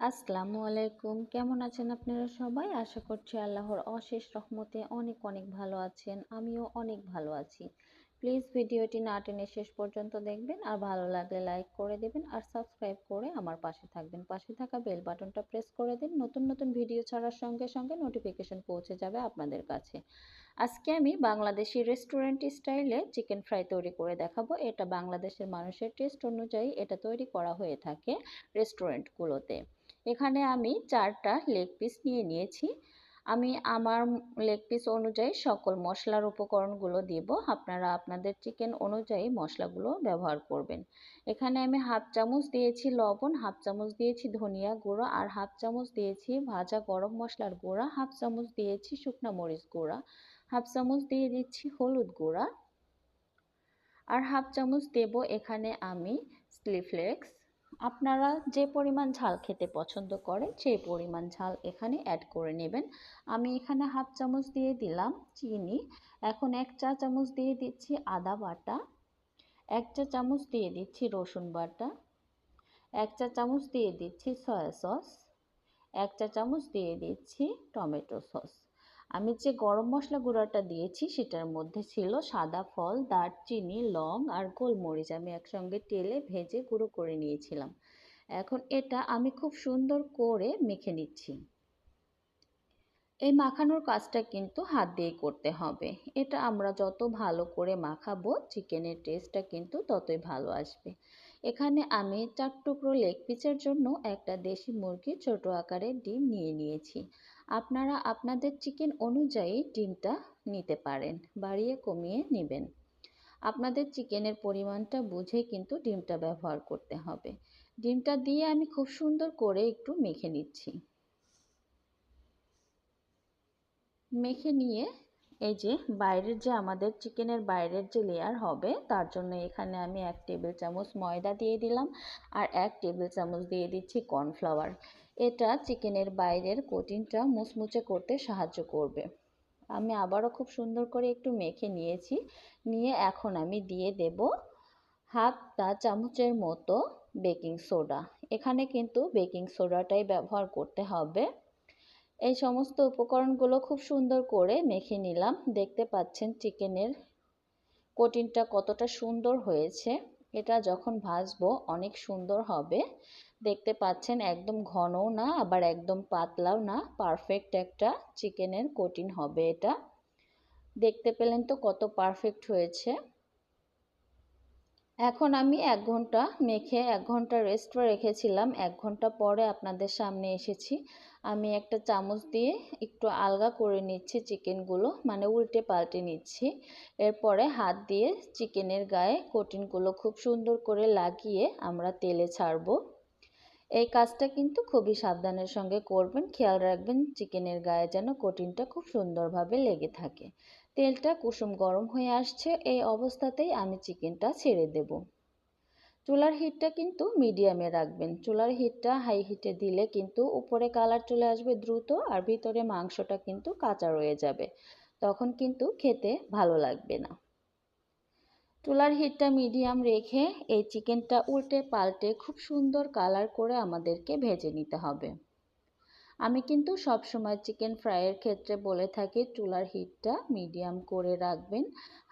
আসসালামু আলাইকুম। কেমন আছেন আপনারা সবাই? আশা করছি আল্লাহর অশেষ রহমতে অনেক অনেক ভালো আছেন। আমিও অনেক ভালো আছি। প্লিজ ভিডিওটি না টেনে শেষ পর্যন্ত দেখবেন আর ভালো লাগলে লাইক করে দেবেন আর সাবস্ক্রাইব করে আমার পাশে থাকবেন। পাশে থাকা বেল বাটনটা প্রেস করে দিন। নতুন নতুন ভিডিও ছাড়ার সঙ্গে সঙ্গে নোটিফিকেশন পৌঁছে যাবে আপনাদের কাছে। আজকে আমি বাংলাদেশি রেস্টুরেন্ট স্টাইলে চিকেন ফ্রাই তৈরি করে দেখাবো। এটা বাংলাদেশের মানুষের টেস্ট অনুযায়ী এটা তৈরি করা হয়ে থাকে রেস্টুরেন্টগুলোতে। এখানে আমি চারটা লেগ পিস নিয়ে নিয়েছি। আমি আমার লেগ পিস অনুযায়ী সকল মশলার উপকরণগুলো দিব। আপনারা আপনাদের চিকেন অনুযায়ী মশলাগুলো ব্যবহার করবেন। এখানে আমি হাফ চামচ দিয়েছি লবণ, হাফ চামচ দিয়েছি ধনিয়া গুঁড়ো আর হাফ চামচ দিয়েছি ভাজা গরম মশলার গুঁড়া, হাফ চামচ দিয়েছি শুকনো মরিচ গুঁড়া, হাফ চামচ দিয়ে দিচ্ছি হলুদ গুঁড়া। আর হাফ চামচ দেব এখানে আমি স্লিফ্লেক্স। আপনারা যে পরিমাণ ঝাল খেতে পছন্দ করেন, সেই পরিমাণ ঝাল এখানে অ্যাড করে নেবেন। আমি এখানে হাফ চামচ দিয়ে দিলাম চিনি। এখন এক চা চামচ দিয়ে দিচ্ছি আদা বাটা। এক চা চামচ দিয়ে দিচ্ছি রসুন বাটা। এক চা চামচ দিয়ে দিচ্ছি সয়া সস। এক চা চামচ দিয়ে দিচ্ছি টমেটো সস। আমি যে গরম মশলা গুঁড়াটা দিয়েছি সেটার মধ্যে ছিল সাদা ফল, দারচিনি, লং আর গোলমরিচ। আমি একসঙ্গে তেলে ভেজে গুঁড়ো করে নিয়েছিলাম। এখন এটা আমি খুব সুন্দর করে মেখে নিচ্ছি। এই মাখানোর কাজটা কিন্তু হাত দিয়ে করতে হবে। এটা আমরা যত ভালো করে মাখাবো, চিকেনের টেস্টটা কিন্তু ততই ভালো আসবে। এখানে আমি চার টুকরো লেগ পিসের জন্য একটা দেশি মুরগি ছোট আকারের ডিম নিয়ে নিয়েছি। আপনারা আপনাদের চিকেন অনুযায়ী ডিমটা নিতে পারেন, বাড়িয়ে কমিয়ে নেবেন। আপনাদের চিকেনের পরিমাণটা বুঝে কিন্তু ডিমটা ব্যবহার করতে হবে। ডিমটা দিয়ে আমি খুব সুন্দর করে একটু মেখে নিচ্ছি। মেখে নিয়ে এই যে বাইরের যে আমাদের চিকেনের বাইরের যে লেয়ার হবে, তার জন্য এখানে আমি এক টেবিল চামচ ময়দা দিয়ে দিলাম আর এক টেবিল চামচ দিয়ে দিচ্ছি কর্নফ্লাওয়ার এটা চিকেনের বাইরের কোটিনটা মুচমুচে করতে সাহায্য করবে। আমি আবারও খুব সুন্দর করে একটু মেখে নিয়েছি। নিয়ে এখন আমি দিয়ে দেব হাফ চা চামচের মতো বেকিং সোডা এখানে কিন্তু বেকিং সোডাটাই ব্যবহার করতে হবে। এই সমস্ত উপকরণগুলো খুব সুন্দর করে মেখে নিলাম। দেখতে পাচ্ছেন চিকেনের কোটিনটা কতটা সুন্দর হয়েছে। এটা যখন ভাজবো অনেক সুন্দর হবে। দেখতে পাচ্ছেন একদম ঘনও না, আবার একদম পাতলাও না। পারফেক্ট একটা চিকেনের কোটিন হবে এটা। দেখতে পেলেন তো কত পারফেক্ট হয়েছে। এখন আমি এক ঘণ্টা মেখে এক ঘণ্টা রেস্ট রেখেছিলাম। এক ঘণ্টা পরে আপনাদের সামনে এসেছি। আমি একটা চামচ দিয়ে একটু আলগা করে নিচ্ছি চিকেনগুলো মানে উল্টে পাল্টে নিচ্ছি। এরপরে হাত দিয়ে চিকেনের গায়ে কোটিনগুলো খুব সুন্দর করে লাগিয়ে আমরা তেলে ছাড়বো। এই কাজটা কিন্তু খুবই সাবধানের সঙ্গে করবেন। খেয়াল রাখবেন চিকেনের গায়ে যেন কোটিনটা খুব সুন্দরভাবে লেগে থাকে। তেলটা কুসুম গরম হয়ে আসছে, এই অবস্থাতেই আমি চিকেনটা ছেড়ে দেব। চুলার হিটটা কিন্তু মিডিয়ামে রাখবেন। চুলার হিটটা হাই হিটে দিলে কিন্তু উপরে কালার চলে আসবে দ্রুত আর ভিতরে মাংসটা কিন্তু কাঁচা রয়ে যাবে। তখন কিন্তু খেতে ভালো লাগবে না। চুলার হিটটা মিডিয়াম রেখে এই চিকেনটা উল্টে পাল্টে খুব সুন্দর কালার করে আমাদেরকে ভেজে নিতে হবে। আমি কিন্তু সব সময় চিকেন ফ্রাইয়ের ক্ষেত্রে বলে থাকি চুলার হিটটা মিডিয়াম করে রাখবেন।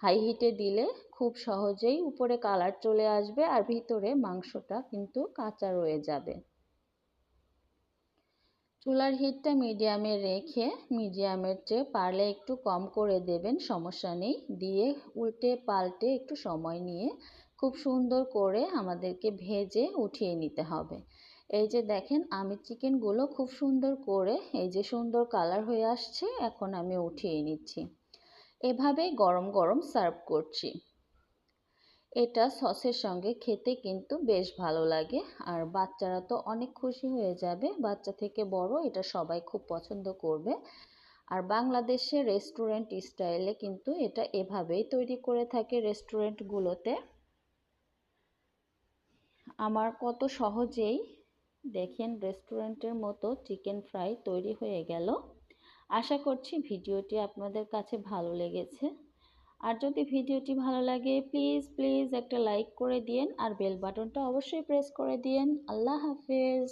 হাই হিটে দিলে খুব সহজেই উপরে কালার চলে আসবে আর ভিতরে মাংসটা কিন্তু কাঁচা রয়ে যাবে। চুলার হিটটা মিডিয়ামে রেখে মিডিয়ামের চেয়ে পারলে একটু কম করে দেবেন, সমস্যা নেই। দিয়ে উল্টে পাল্টে একটু সময় নিয়ে খুব সুন্দর করে আমাদেরকে ভেজে উঠিয়ে নিতে হবে। এই যে দেখেন, আমি চিকেনগুলো খুব সুন্দর করে, এই যে সুন্দর কালার হয়ে আসছে, এখন আমি উঠিয়ে নিচ্ছি। এভাবেই গরম গরম সার্ভ করছি। এটা সসের সঙ্গে খেতে কিন্তু বেশ ভালো লাগে, আর বাচ্চারা তো অনেক খুশি হয়ে যাবে, বাচ্চা থেকে বড়, এটা সবাই খুব পছন্দ করবে। আর বাংলাদেশের রেস্টুরেন্ট স্টাইলে কিন্তু এটা এভাবেই তৈরি করে থাকে রেস্টুরেন্টগুলোতে। আমার কত সহজেই দেখেন রেস্টুরেন্টের মতো চিকেন ফ্রাই তৈরি হয়ে গেল। আশা করছি ভিডিওটি আপনাদের কাছে ভালো লেগেছে। আর যদি ভিডিওটি ভালো লাগে, প্লিজ প্লিজ একটা লাইক করে দিন আর বেল বাটনটা অবশ্যই প্রেস করে দিন আল্লাহ হাফেজ।